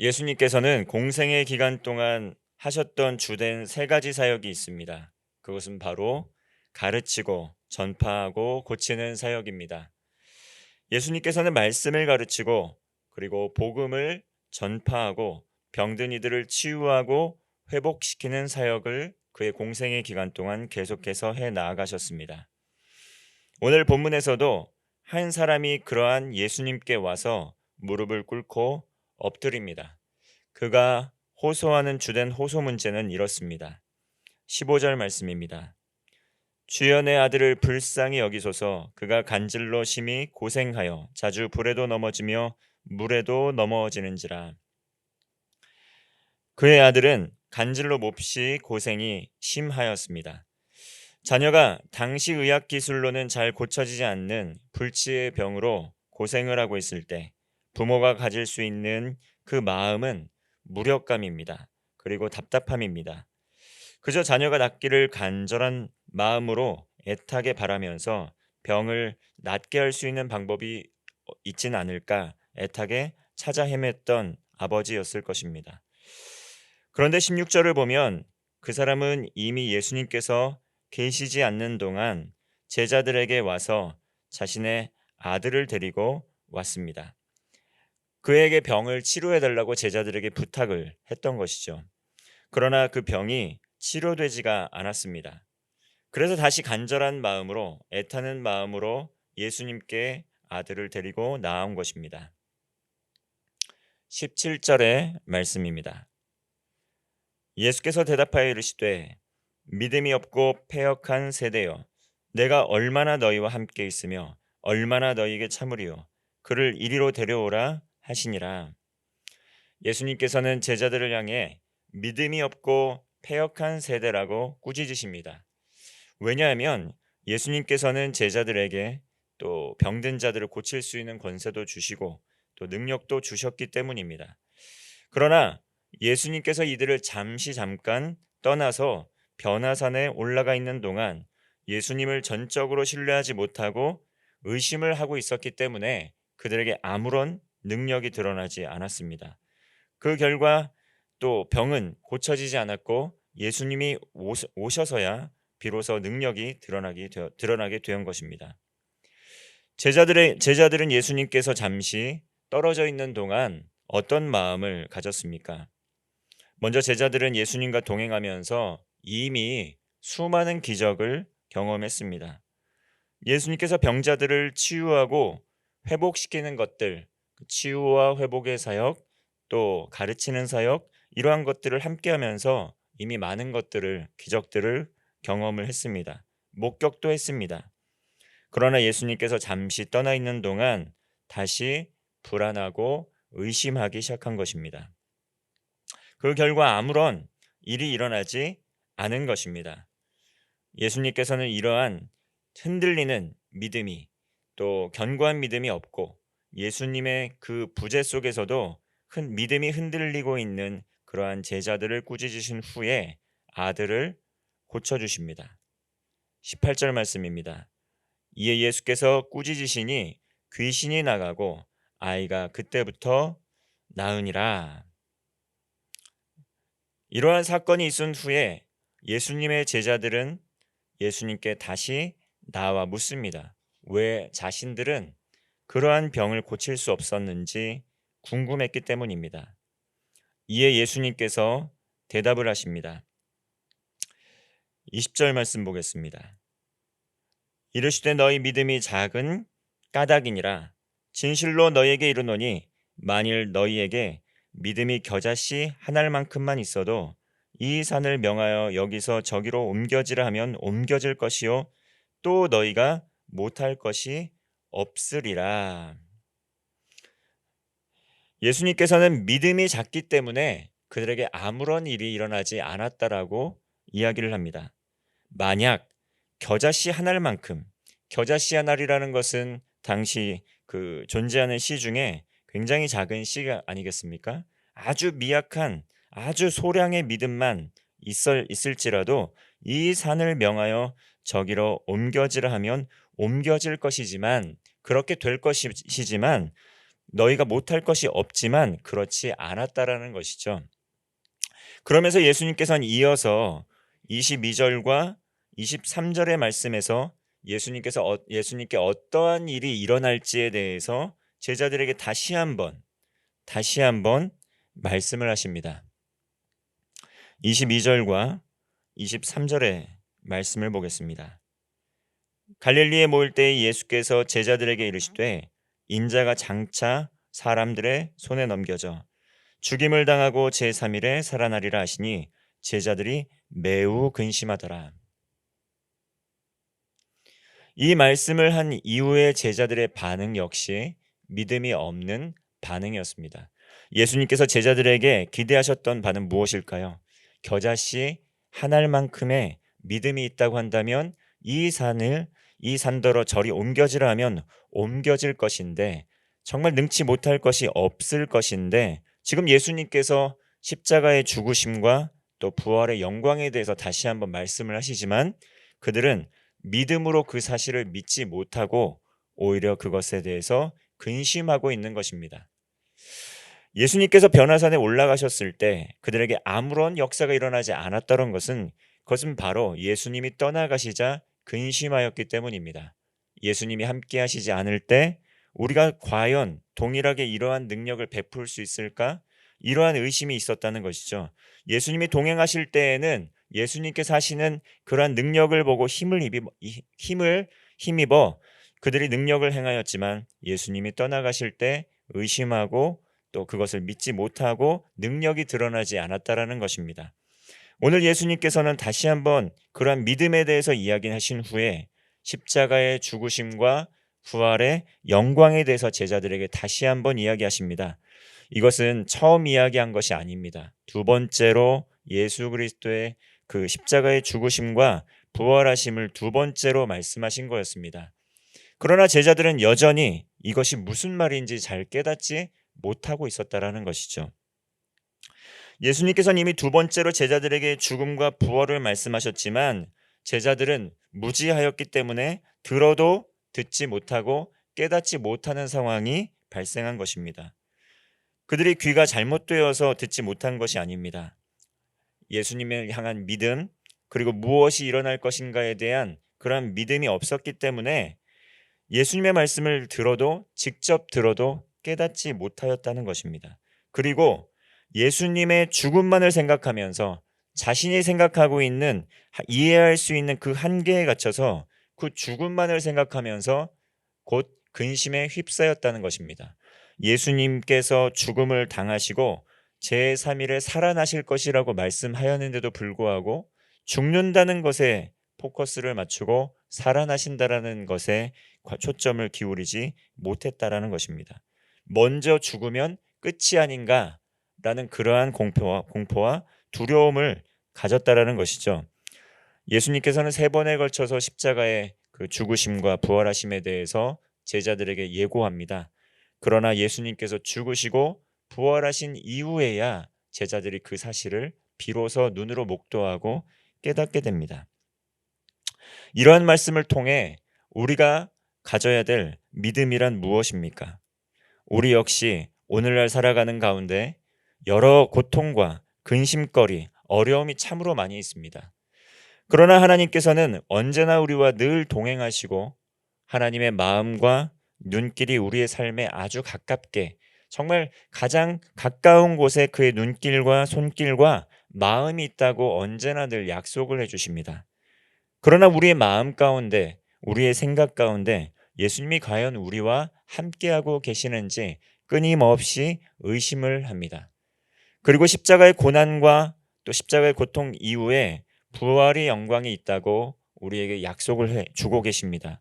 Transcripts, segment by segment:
예수님께서는 공생의 기간 동안 하셨던 주된 세 가지 사역이 있습니다. 그것은 바로 가르치고 전파하고 고치는 사역입니다. 예수님께서는 말씀을 가르치고 그리고 복음을 전파하고 병든 이들을 치유하고 회복시키는 사역을 그의 공생의 기간 동안 계속해서 해 나아가셨습니다. 오늘 본문에서도 한 사람이 그러한 예수님께 와서 무릎을 꿇고 엎드립니다. 그가 호소하는 주된 호소 문제는 이렇습니다. 15절 말씀입니다. 주연의 아들을 불쌍히 여기소서 그가 간질로 심히 고생하여 자주 불에도 넘어지며 물에도 넘어지는지라. 그의 아들은 간질로 몹시 고생이 심하였습니다. 자녀가 당시 의학 기술로는 잘 고쳐지지 않는 불치의 병으로 고생을 하고 있을 때 부모가 가질 수 있는 그 마음은 무력감입니다. 그리고 답답함입니다. 그저 자녀가 낫기를 간절한 마음으로 애타게 바라면서 병을 낫게 할 수 있는 방법이 있진 않을까 애타게 찾아 헤맸던 아버지였을 것입니다. 그런데 16절을 보면 그 사람은 이미 예수님께서 계시지 않는 동안 제자들에게 와서 자신의 아들을 데리고 왔습니다. 그에게 병을 치료해 달라고 제자들에게 부탁을 했던 것이죠. 그러나 그 병이 치료되지가 않았습니다. 그래서 다시 간절한 마음으로 애타는 마음으로 예수님께 아들을 데리고 나온 것입니다. 17절의 말씀입니다. 예수께서 대답하여 이르시되 믿음이 없고 패역한 세대여 내가 얼마나 너희와 함께 있으며 얼마나 너희에게 참으리요 그를 이리로 데려오라 하시니라. 예수님께서는 제자들을 향해 믿음이 없고 패역한 세대라고 꾸짖으십니다. 왜냐하면 예수님께서는 제자들에게 또 병든 자들을 고칠 수 있는 권세도 주시고 또 능력도 주셨기 때문입니다. 그러나 예수님께서 이들을 잠시 잠깐 떠나서 변화산에 올라가 있는 동안 예수님을 전적으로 신뢰하지 못하고 의심을 하고 있었기 때문에 그들에게 아무런 능력이 드러나지 않았습니다. 그 결과 또 병은 고쳐지지 않았고 예수님이 오셔서야 비로소 능력이 드러나게, 되어, 드러나게 된 것입니다. 제자들의 제자들은 예수님께서 잠시 떨어져 있는 동안 어떤 마음을 가졌습니까? 먼저 제자들은 예수님과 동행하면서 이미 수많은 기적을 경험했습니다. 예수님께서 병자들을 치유하고 회복시키는 것들, 그 치유와 회복의 사역, 또 가르치는 사역, 이러한 것들을 함께 하면서 이미 많은 것들을, 기적들을 경험을 했습니다. 목격도 했습니다. 그러나 예수님께서 잠시 떠나 있는 동안 다시 불안하고 의심하기 시작한 것입니다. 그 결과 아무런 일이 일어나지 않은 것입니다. 예수님께서는 이러한 흔들리는 믿음이 또 견고한 믿음이 없고 예수님의 그 부재 속에서도 흔 믿음이 흔들리고 있는 그러한 제자들을 꾸짖으신 후에 아들을 고쳐 주십니다. 18절 말씀입니다. 이에 예수께서 꾸짖으시니 귀신이 나가고 아이가 그때부터 나으니라. 이러한 사건이 있은 후에 예수님의 제자들은 예수님께 다시 나와 묻습니다. 왜 자신들은 그러한 병을 고칠 수 없었는지 궁금했기 때문입니다. 이에 예수님께서 대답을 하십니다. 20절 말씀 보겠습니다. 이르시되 너희 믿음이 작은 까닭이니라 진실로 너희에게 이르노니 만일 너희에게 믿음이 겨자씨 한 알만큼만 있어도 이 산을 명하여 여기서 저기로 옮겨지라 하면 옮겨질 것이요 또 너희가 못할 것이 없으리라. 예수님께서는 믿음이 작기 때문에 그들에게 아무런 일이 일어나지 않았다라고 이야기를 합니다. 만약 겨자씨 한 알만큼 겨자씨 한 알이라는 것은 당시 그 존재하는 씨 중에 굉장히 작은 씨가 아니겠습니까? 아주 미약한 아주 소량의 믿음만 있을, 있을지라도 이 산을 명하여 저기로 옮겨지라 하면 옮겨질 것이지만 그렇게 될 것이지만 너희가 못할 것이 없지만 그렇지 않았다라는 것이죠. 그러면서 예수님께서는 이어서 22절과 23절의 말씀에서 예수님께서 어, 예수님께 어떠한 일이 일어날지에 대해서 제자들에게 다시 한번 다시 한번 말씀을 하십니다. 22절과 23절의 말씀을 보겠습니다. 갈릴리에 모일 때 예수께서 제자들에게 이르시되 인자가 장차 사람들의 손에 넘겨져 죽임을 당하고 제3일에 살아나리라 하시니 제자들이 매우 근심하더라. 이 말씀을 한 이후의 제자들의 반응 역시 믿음이 없는 반응이었습니다. 예수님께서 제자들에게 기대하셨던 바는 무엇일까요? 겨자씨 한 알만큼의 믿음이 있다고 한다면 이 산을 이 산더러 저리 옮겨지라 하면 옮겨질 것인데 정말 능치 못할 것이 없을 것인데 지금 예수님께서 십자가의 죽으심과 또 부활의 영광에 대해서 다시 한번 말씀을 하시지만 그들은 믿음으로 그 사실을 믿지 못하고 오히려 그것에 대해서 근심하고 있는 것입니다. 예수님께서 변화산에 올라가셨을 때 그들에게 아무런 역사가 일어나지 않았다는 것은 그것은 바로 예수님이 떠나가시자 근심하였기 때문입니다. 예수님이 함께 하시지 않을 때 우리가 과연 동일하게 이러한 능력을 베풀 수 있을까? 이러한 의심이 있었다는 것이죠. 예수님이 동행하실 때에는 예수님께서 하시는 그러한 능력을 보고 힘을 입어, 힘을 힘입어 그들이 능력을 행하였지만 예수님이 떠나가실 때 의심하고 또 그것을 믿지 못하고 능력이 드러나지 않았다라는 것입니다. 오늘 예수님께서는 다시 한번 그러한 믿음에 대해서 이야기하신 후에 십자가의 죽으심과 부활의 영광에 대해서 제자들에게 다시 한번 이야기하십니다. 이것은 처음 이야기한 것이 아닙니다. 두 번째로 예수 그리스도의 그 십자가의 죽으심과 부활하심을 두 번째로 말씀하신 거였습니다. 그러나 제자들은 여전히 이것이 무슨 말인지 잘 깨닫지 못하고 있었다라는 것이죠. 예수님께서는 이미 두 번째로 제자들에게 죽음과 부활을 말씀하셨지만 제자들은 무지하였기 때문에 들어도 듣지 못하고 깨닫지 못하는 상황이 발생한 것입니다. 그들이 귀가 잘못되어서 듣지 못한 것이 아닙니다. 예수님을 향한 믿음, 그리고 무엇이 일어날 것인가에 대한 그러한 믿음이 없었기 때문에 예수님의 말씀을 들어도 직접 들어도 깨닫지 못하였다는 것입니다. 그리고 예수님의 죽음만을 생각하면서 자신이 생각하고 있는 이해할 수 있는 그 한계에 갇혀서 그 죽음만을 생각하면서 곧 근심에 휩싸였다는 것입니다. 예수님께서 죽음을 당하시고 제3일에 살아나실 것이라고 말씀하였는데도 불구하고 죽는다는 것에 포커스를 맞추고 살아나신다라는 것에 초점을 기울이지 못했다라는 것입니다. 먼저 죽으면 끝이 아닌가 라는 그러한 공포와 공포와 두려움을 가졌다라는 것이죠. 예수님께서는 세 번에 걸쳐서 십자가의 그 죽으심과 부활하심에 대해서 제자들에게 예고합니다. 그러나 예수님께서 죽으시고 부활하신 이후에야 제자들이 그 사실을 비로소 눈으로 목도하고 깨닫게 됩니다. 이러한 말씀을 통해 우리가 가져야 될 믿음이란 무엇입니까? 우리 역시 오늘날 살아가는 가운데 여러 고통과 근심거리, 어려움이 참으로 많이 있습니다. 그러나 하나님께서는 언제나 우리와 늘 동행하시고 하나님의 마음과 눈길이 우리의 삶에 아주 가깝게 정말 가장 가까운 곳에 그의 눈길과 손길과 마음이 있다고 언제나 늘 약속을 해주십니다. 그러나 우리의 마음 가운데, 우리의 생각 가운데 예수님이 과연 우리와 함께하고 계시는지 끊임없이 의심을 합니다. 그리고 십자가의 고난과 또 십자가의 고통 이후에 부활의 영광이 있다고 우리에게 약속을 해 주고 계십니다.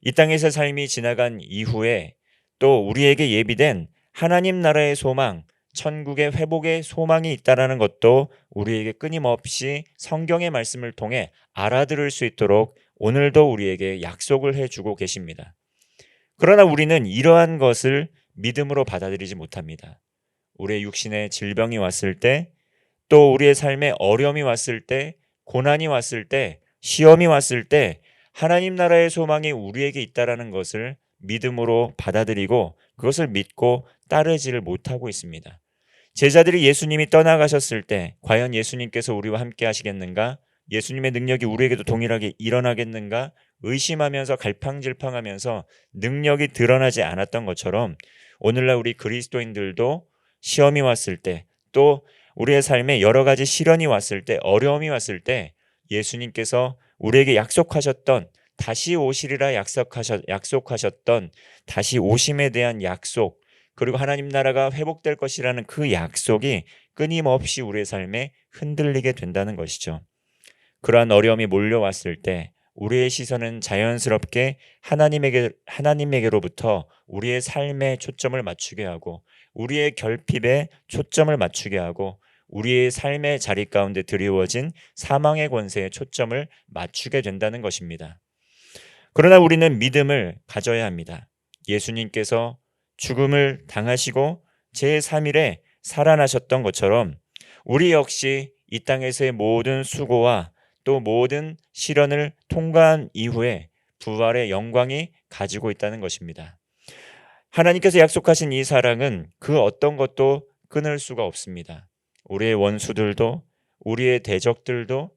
이 땅에서 삶이 지나간 이후에 또 우리에게 예비된 하나님 나라의 소망, 천국의 회복의 소망이 있다라는 것도 우리에게 끊임없이 성경의 말씀을 통해 알아들을 수 있도록 오늘도 우리에게 약속을 해 주고 계십니다. 그러나 우리는 이러한 것을 믿음으로 받아들이지 못합니다. 우리의 육신에 질병이 왔을 때, 또 우리의 삶에 어려움이 왔을 때, 고난이 왔을 때, 시험이 왔을 때, 하나님 나라의 소망이 우리에게 있다라는 것을 믿음으로 받아들이고 그것을 믿고 따르지를 못하고 있습니다. 제자들이 예수님이 떠나가셨을 때 과연 예수님께서 우리와 함께 하시겠는가? 예수님의 능력이 우리에게도 동일하게 일어나겠는가? 의심하면서 갈팡질팡하면서 능력이 드러나지 않았던 것처럼 오늘날 우리 그리스도인들도 시험이 왔을 때 또 우리의 삶에 여러 가지 시련이 왔을 때 어려움이 왔을 때 예수님께서 우리에게 약속하셨던 다시 오시리라 약속하셨, 약속하셨던 다시 오심에 대한 약속 그리고 하나님 나라가 회복될 것이라는 그 약속이 끊임없이 우리의 삶에 흔들리게 된다는 것이죠. 그러한 어려움이 몰려왔을 때 우리의 시선은 자연스럽게 하나님에게 하나님에게로부터 우리의 삶에 초점을 맞추게 하고 우리의 결핍에 초점을 맞추게 하고 우리의 삶의 자리 가운데 드리워진 사망의 권세에 초점을 맞추게 된다는 것입니다. 그러나 우리는 믿음을 가져야 합니다. 예수님께서 죽음을 당하시고 제3일에 살아나셨던 것처럼 우리 역시 이 땅에서의 모든 수고와 또 모든 시련을 통과한 이후에 부활의 영광이 가지고 있다는 것입니다. 하나님께서 약속하신 이 사랑은 그 어떤 것도 끊을 수가 없습니다. 우리의 원수들도 우리의 대적들도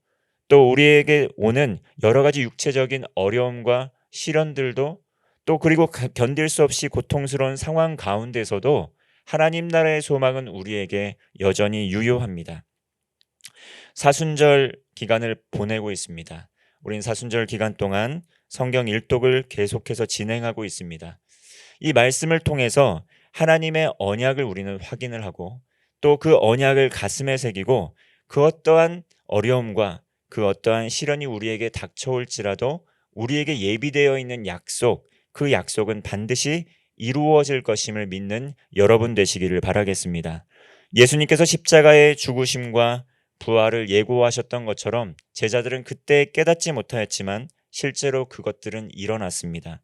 또 우리에게 오는 여러 가지 육체적인 어려움과 시련들도 또 그리고 견딜 수 없이 고통스러운 상황 가운데서도 하나님 나라의 소망은 우리에게 여전히 유효합니다. 사순절 기간을 보내고 있습니다. 우린 사순절 기간 동안 성경 일독을 계속해서 진행하고 있습니다. 이 말씀을 통해서 하나님의 언약을 우리는 확인을 하고 또 그 언약을 가슴에 새기고 그 어떠한 어려움과 그 어떠한 시련이 우리에게 닥쳐올지라도 우리에게 예비되어 있는 약속, 그 약속은 반드시 이루어질 것임을 믿는 여러분 되시기를 바라겠습니다. 예수님께서 십자가의 죽으심과 부활을 예고하셨던 것처럼 제자들은 그때 깨닫지 못하였지만 실제로 그것들은 일어났습니다.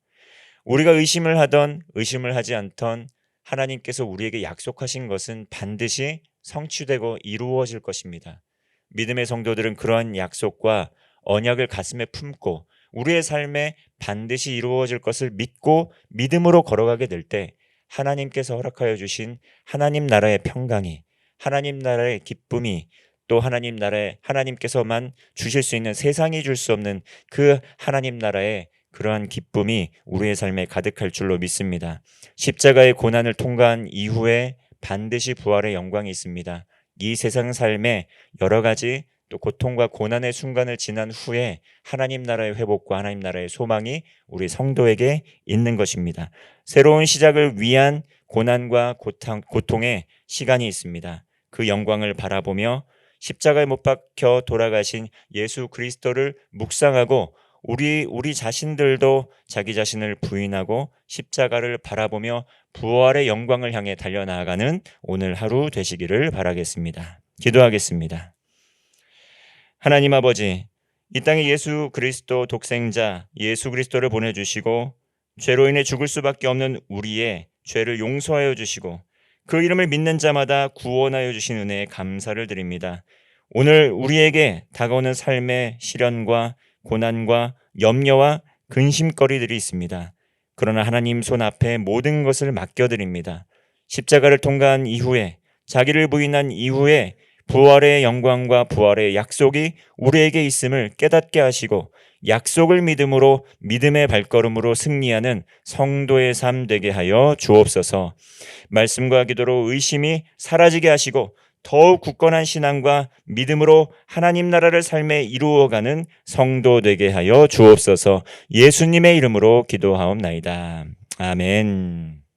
우리가 의심을 하던 의심을 하지 않던 하나님께서 우리에게 약속하신 것은 반드시 성취되고 이루어질 것입니다. 믿음의 성도들은 그러한 약속과 언약을 가슴에 품고 우리의 삶에 반드시 이루어질 것을 믿고 믿음으로 걸어가게 될 때 하나님께서 허락하여 주신 하나님 나라의 평강이 하나님 나라의 기쁨이 또 하나님 나라에 하나님께서만 주실 수 있는 세상이 줄 수 없는 그 하나님 나라의 그러한 기쁨이 우리의 삶에 가득할 줄로 믿습니다. 십자가의 고난을 통과한 이후에 반드시 부활의 영광이 있습니다. 이 세상 삶에 여러 가지 또 고통과 고난의 순간을 지난 후에 하나님 나라의 회복과 하나님 나라의 소망이 우리 성도에게 있는 것입니다. 새로운 시작을 위한 고난과 고통의 시간이 있습니다. 그 영광을 바라보며 십자가에 못 박혀 돌아가신 예수 그리스도를 묵상하고 우리 우리 자신들도 자기 자신을 부인하고 십자가를 바라보며 부활의 영광을 향해 달려나가는 오늘 하루 되시기를 바라겠습니다. 기도하겠습니다. 하나님 아버지, 이 땅에 예수 그리스도 독생자 예수 그리스도를 보내 주시고 죄로 인해 죽을 수밖에 없는 우리의 죄를 용서하여 주시고 그 이름을 믿는 자마다 구원하여 주신 은혜에 감사를 드립니다. 오늘 우리에게 다가오는 삶의 시련과 고난과 염려와 근심거리들이 있습니다. 그러나 하나님 손 앞에 모든 것을 맡겨드립니다. 십자가를 통과한 이후에 자기를 부인한 이후에 부활의 영광과 부활의 약속이 우리에게 있음을 깨닫게 하시고 약속을 믿음으로 믿음의 발걸음으로 승리하는 성도의 삶 되게 하여 주옵소서. 말씀과 기도로 의심이 사라지게 하시고 더욱 굳건한 신앙과 믿음으로 하나님 나라를 삶에 이루어가는 성도 되게 하여 주옵소서. 예수님의 이름으로 기도하옵나이다. 아멘.